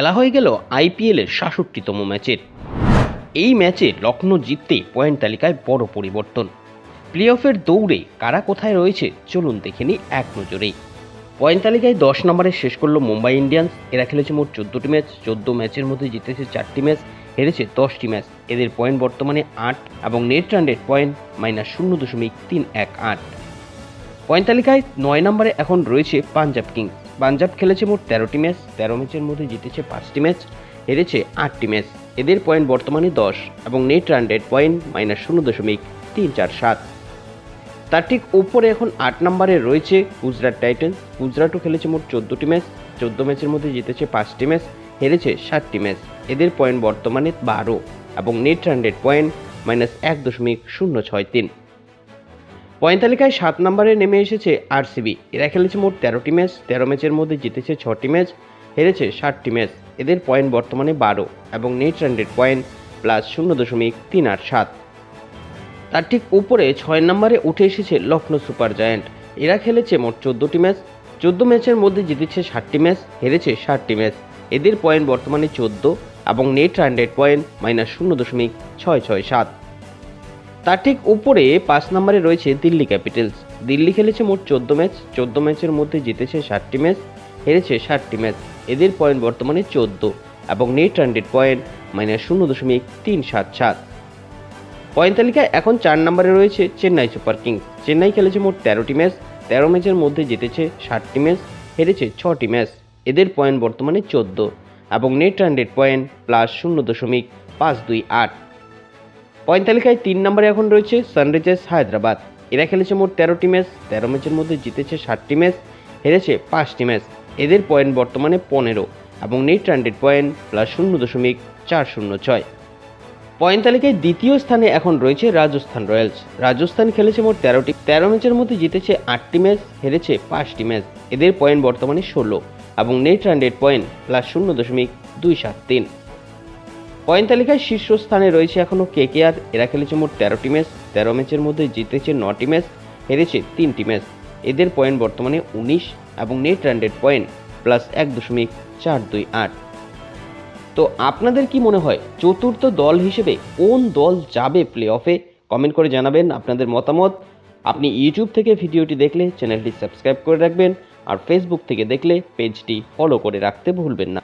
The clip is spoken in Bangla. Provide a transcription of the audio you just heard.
খেলা হয়ে গেল আইপিএলের সাতষট্টিতম ম্যাচের। এই ম্যাচে লখনৌ জিততে পয়েন্ট তালিকায় বড় পরিবর্তন। প্লে অফের দৌড়ে কারা কোথায় রয়েছে চলুন দেখে নিই এক নজরেই। পয়েন্ট তালিকায় দশ নম্বরে শেষ করল মুম্বাই ইন্ডিয়ান্স। এরা খেলেছে মোট চোদ্দোটি ম্যাচ, চোদ্দ ম্যাচের মধ্যে জিতেছে চারটি ম্যাচ, হেরেছে দশটি ম্যাচ। এদের পয়েন্ট বর্তমানে আট এবং নেট রান পয়েন্ট মাইনাস শূন্য দশমিক তিন এক আট। পয়েন্ট তালিকায় নয় নম্বরে এখন রয়েছে পাঞ্জাব কিংস। পাঞ্জাব খেলেছে মোট তেরোটি ম্যাচ, তেরো ম্যাচের মধ্যে জিতেছে পাঁচটি ম্যাচ, হেরেছে আটটি ম্যাচ। এদের পয়েন্ট বর্তমানে দশ এবং net run rate point minus শূন্য দশমিক তিন চার সাত। তার ঠিক উপরে এখন আট নম্বরে রয়েছে গুজরাট টাইটান্স। গুজরাটও খেলেছে মোট চোদ্দোটি ম্যাচ, চোদ্দ ম্যাচের মধ্যে জিতেছে পাঁচটি ম্যাচ, হেরেছে সাতটি ম্যাচ। এদের পয়েন্ট বর্তমানে বারো এবং net run rate point minus এক দশমিক শূন্য ছয় তিন। পয়েন্ট তালিকায় সাত নম্বরে নেমে এসেছে আরসিবি। এরা খেলেছে মোট তেরোটি ম্যাচ, তেরো ম্যাচের মধ্যে জিতেছে ছটি ম্যাচ, হেরেছে ষাটটি ম্যাচ। এদের পয়েন্ট বর্তমানে বারো এবং net run rate point plus শূন্য দশমিক তিন আট সাত। তার ঠিক উপরে ছয় নম্বরে উঠে এসেছে লখনৌ সুপার জায়ান্ট। এরা খেলেছে মোট চোদ্দোটি ম্যাচ, চোদ্দ ম্যাচের মধ্যে জিতেছে ষাটটি ম্যাচ, হেরেছে ষাটটি ম্যাচ। এদের পয়েন্ট বর্তমানে চোদ্দ এবং net run rate point minus শূন্য দশমিক ছয় ছয় সাত। তার ঠিক উপরে পাঁচ নম্বরে রয়েছে দিল্লি ক্যাপিটালস। দিল্লি খেলেছে মোট চোদ্দ ম্যাচ, চোদ্দ ম্যাচের মধ্যে জিতেছে ষাটটি ম্যাচ, হেরেছে ষাটটি ম্যাচ। এদের পয়েন্ট বর্তমানে চোদ্দ এবং net run rate point minus শূন্য দশমিক তিন সাত সাত। পয়েন্ট তালিকায় এখন চার নম্বরে রয়েছে চেন্নাই সুপার কিংস। চেন্নাই খেলেছে মোট তেরোটি ম্যাচ, তেরো ম্যাচের মধ্যে জিতেছে ষাটটি ম্যাচ, হেরেছে ছটি ম্যাচ। এদের পয়েন্ট বর্তমানে চোদ্দ এবং net run rate point plus শূন্য দশমিক পাঁচ দুই আট। পয়েন্ট তালিকায় তিন নম্বরে এখন রয়েছে সানরাইজার্স হায়দ্রাবাদ। এরা খেলেছে মোট তেরোটি ম্যাচ, তেরো ম্যাচের মধ্যে জিতেছে ষাটটি ম্যাচ, হেরেছে পাঁচটি ম্যাচ। এদের পয়েন্ট বর্তমানে পনেরো এবং net run rate point plus শূন্য দশমিক চার শূন্য ছয়। পয়েন্ট তালিকায় দ্বিতীয় স্থানে এখন রয়েছে রাজস্থান রয়্যালস। রাজস্থান খেলেছে মোট তেরোটি, তেরো ম্যাচের মধ্যে জিতেছে আটটি ম্যাচ, হেরেছে পাঁচটি ম্যাচ। এদের পয়েন্ট বর্তমানে ষোলো এবং net run rate point plus শূন্য দশমিক দুই সাত তিন। পয়েন্ট তালিকায় শীর্ষস্থানে রয়েছে এখনও কে কে আর এরা খেলেছে মোট তেরোটি ম্যাচ, তেরো ম্যাচের মধ্যে জিতেছে নটি ম্যাচ, হেরেছে তিনটি ম্যাচ। এদের পয়েন্ট বর্তমানে উনিশ এবং net run rate point plus এক দশমিক চার দুই আট। তো আপনাদের কি মনে হয়, চতুর্থ দল হিসেবে কোন দল যাবে প্লে অফে কমেন্ট করে জানাবেন আপনাদের মতামত। আপনি ইউটিউব থেকে ভিডিওটি দেখলে চ্যানেলটি সাবস্ক্রাইব করে রাখবেন আর ফেসবুক থেকে দেখলে পেজটি ফলো করে রাখতে ভুলবেন না।